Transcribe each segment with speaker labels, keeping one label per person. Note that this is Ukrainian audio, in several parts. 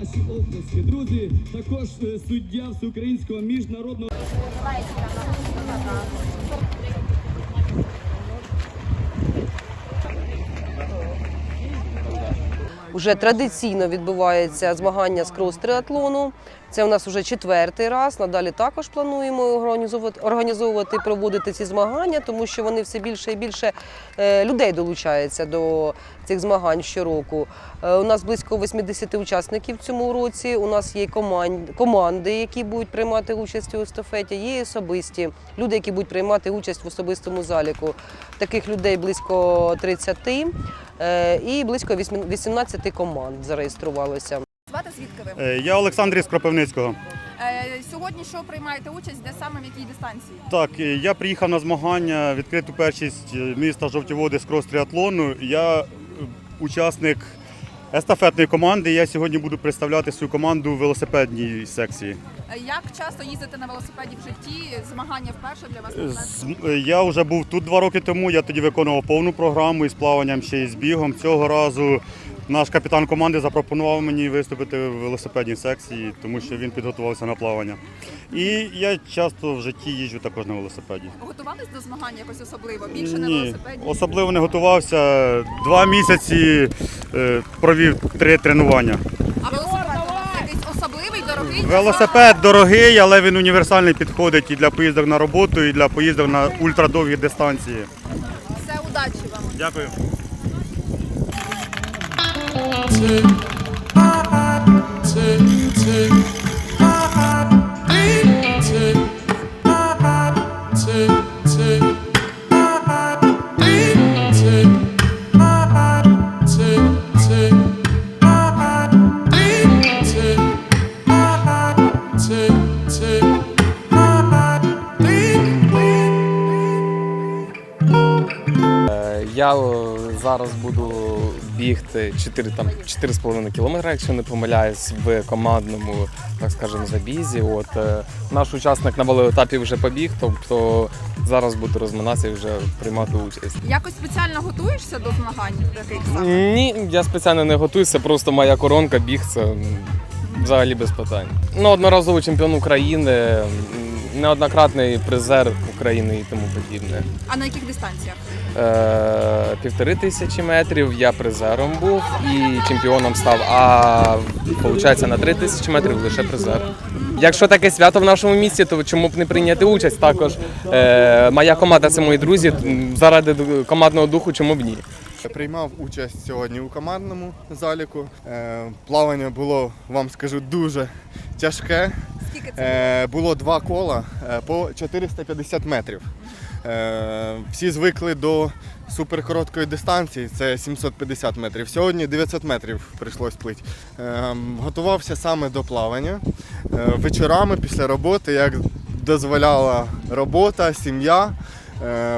Speaker 1: Наші оплески, друзі, також е, суддя всеукраїнського міжнародного.
Speaker 2: Уже традиційно відбувається змагання з крос-триатлону. Це у нас вже четвертий раз. Надалі також плануємо організовувати, організовувати проводити ці змагання, тому що вони все більше і більше е, людей долучаються до цих змагань щороку. Е, У нас близько 80 учасників в цьому році. У нас є команди, які будуть приймати участь у естафеті, є особисті люди, які будуть приймати участь в особистому заліку. Таких людей близько 30 е, і близько 18 команд зареєструвалося.
Speaker 3: Звати звідки ви?
Speaker 4: Е, Я Олександр із Кропивницького.
Speaker 3: Е, сьогодні що приймаєте участь, де саме в якій дистанції?
Speaker 4: Так, е, я приїхав на змагання, відкриту першість е, міста Жовтіводи з крос-тріатлону. Я е, учасник естафетної команди. Я сьогодні буду представляти свою команду в велосипедній секції.
Speaker 3: Е, Як часто їздите на велосипеді в житті? Змагання вперше для вас? Напевно?
Speaker 4: е, Я вже був тут два роки тому. Я тоді виконував повну програму із плаванням ще й з бігом. Цього разу наш капітан команди запропонував мені виступити в велосипедній секції, тому що він підготувався на плавання. І я часто в житті їжджу також на велосипеді.
Speaker 3: Готувались до змагань якось особливо? Більше на велосипеді?
Speaker 4: особливо не готувався. Два місяці е, провів три тренування.
Speaker 3: А велосипед у вас якийсь особливий, дорогий?
Speaker 4: Велосипед дорогий, але він універсальний підходить і для поїздок на роботу, і для поїздок на ультрадовгі дистанції.
Speaker 3: Все, удачі вам.
Speaker 4: Дякую.
Speaker 5: Е, Я о, зараз буду бігти 4, там, 4,5 кілометри, якщо не помиляюсь, в командному, так скажемо, забізі. От, е, наш учасник на велоетапі вже побіг, тобто зараз буду розминатися і вже приймати участь.
Speaker 3: Якось спеціально готуєшся до змагань таких саме?
Speaker 5: Ні, я спеціально не готуюся, просто моя коронка біг це взагалі без питань. Ну, одноразовий чемпіон України, неоднократний призер України і тому подібне.
Speaker 3: А на яких дистанціях?
Speaker 5: Е, півтори тисячі метрів я призером був і чемпіоном став. А виходить на три тисячі метрів лише призер. Якщо таке свято в нашому місті, то чому б не прийняти участь? Також е, моя команда це мої друзі. Заради командного духу, чому б ні?
Speaker 6: Приймав участь сьогодні у командному заліку. Е, Плавання було, вам скажу, дуже тяжке.
Speaker 3: Скільки це?
Speaker 6: було? Було два кола е, по 450 метрів. Е, Всі звикли до суперкороткої дистанції, це 750 метрів. Сьогодні 900 метрів прийшлось плити. Е, Готувався саме до плавання. Е, Вечорами після роботи, як дозволяла робота, сім'я, е,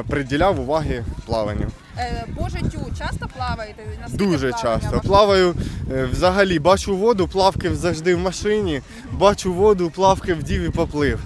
Speaker 6: приділяв уваги плаванню.
Speaker 3: Е, по життю часто плаваєте? Наскільки
Speaker 6: Дуже
Speaker 3: плавання
Speaker 6: часто.
Speaker 3: важливе?
Speaker 6: Плаваю е, взагалі, бачу воду, плавки завжди в машині, бачу воду, плавки вдів і поплив.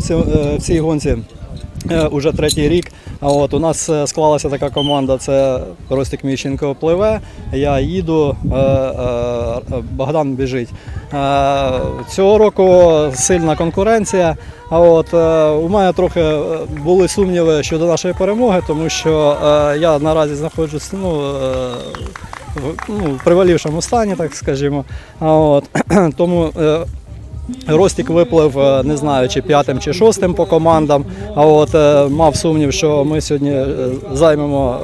Speaker 7: Цій, е, в цій гонці е, уже третій рік. От у нас е, склалася така команда: це Ростик Міщенко пливе. Я їду, е, е, Богдан біжить. Е, Цього року сильна конкуренція. А от е, у мене трохи е, були сумніви щодо нашої перемоги, тому що е, я наразі знаходжусь ну, е, в ну, привалівшому стані, так скажімо. А от, тому е, Ростік виплив, е, не знаю, чи п'ятим, чи шостим по командам. А от е, мав сумнів, що ми сьогодні е, займемо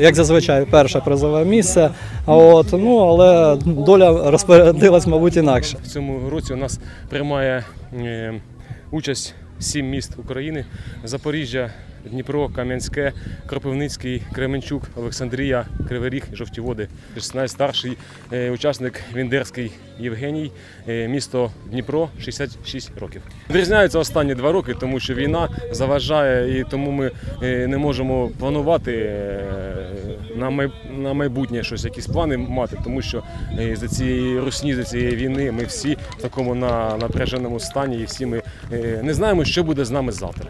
Speaker 7: як зазвичай, перше призове місце. А от, ну, але доля розпорядилась, мабуть, інакше.
Speaker 8: В цьому році у нас приймає участь сім міст України: Запоріжжя, Дніпро, Кам'янське, Кропивницький, Кременчук, Олександрія, Кривий Ріг, Жовті Води. Найстарший е, учасник Віндерський Євгеній, е, місто Дніпро, 66 років. Відрізняються останні два роки, тому що війна заважає, і тому ми е, не можемо планувати на май- майбутнє щось, якісь плани мати, тому що за цієї русні, за цієї війни ми всі в такому на напряженому стані, і всі ми не знаємо, що буде з нами завтра.